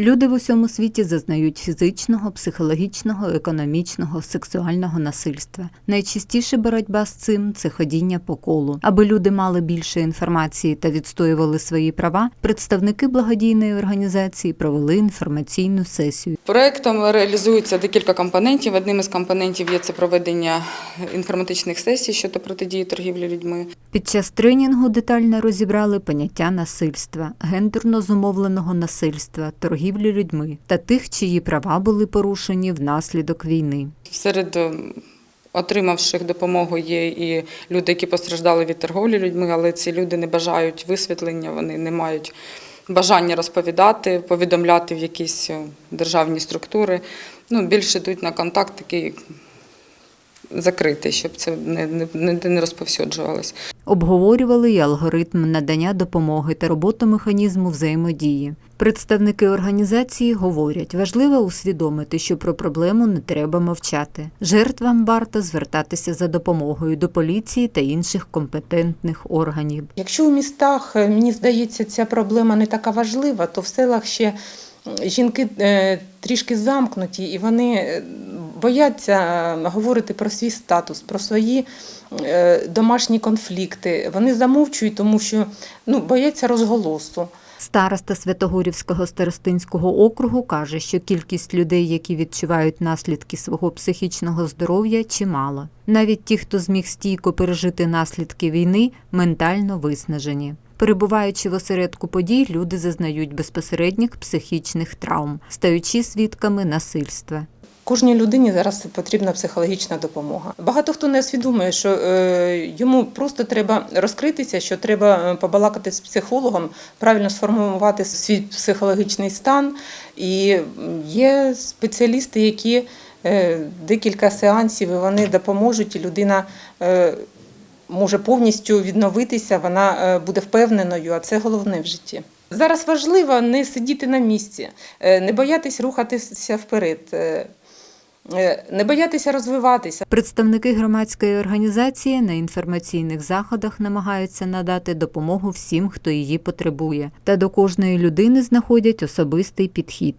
Люди в усьому світі зазнають фізичного, психологічного, економічного, сексуального насильства. Найчастіше боротьба з цим це ходіння по колу. Аби люди мали більше інформації та відстоювали свої права, представники благодійної організації провели інформаційну сесію. Проектом реалізується декілька компонентів. Одним із компонентів є це проведення інформатичних сесій щодо протидії торгівлі людьми. Під час тренінгу детально розібрали поняття насильства, гендерно зумовленого насильства, торгівлі людьми та тих, чиї права були порушені внаслідок війни. Серед е, отримавших допомогу є і люди, які постраждали від торговлі людьми, але ці люди не бажають висвітлення, вони не мають бажання розповідати, повідомляти в якісь е, державні структури. Ну, більше йдуть на контакт такий закритий, щоб це не, не, не, не розповсюджувалось. Обговорювали й алгоритм надання допомоги та роботу механізму взаємодії. Представники організації говорять, важливо усвідомити, що про проблему не треба мовчати. Жертвам варто звертатися за допомогою до поліції та інших компетентних органів. Якщо у містах, е, мені здається, ця проблема не така важлива, то в селах ще жінки е, трішки замкнуті і вони е, бояться е, говорити про свій статус, про свої е, домашні конфлікти. Вони замовчують, тому що ну, бояться розголосу. Староста Святогорівського старостинського округу каже, що кількість людей, які відчувають наслідки свого психічного здоров'я, чимало. Навіть ті, хто зміг стійко пережити наслідки війни, ментально виснажені. Перебуваючи в осередку подій, люди зазнають безпосередніх психічних травм, стаючи свідками насильства. Кожній людині зараз потрібна психологічна допомога. Багато хто не усвідомлює, що е, йому просто треба розкритися, що треба е, побалакати з психологом, правильно сформувати свій психологічний стан. І є спеціалісти, які е, декілька сеансів вони допоможуть, і людина може повністю відновитися, вона буде впевненою, а це головне в житті. Зараз важливо не сидіти на місці, не боятись рухатися вперед. Е, Не боятися розвиватися. Представники громадської організації на інформаційних заходах намагаються надати допомогу всім, хто її потребує, та до кожної людини знаходять особистий підхід.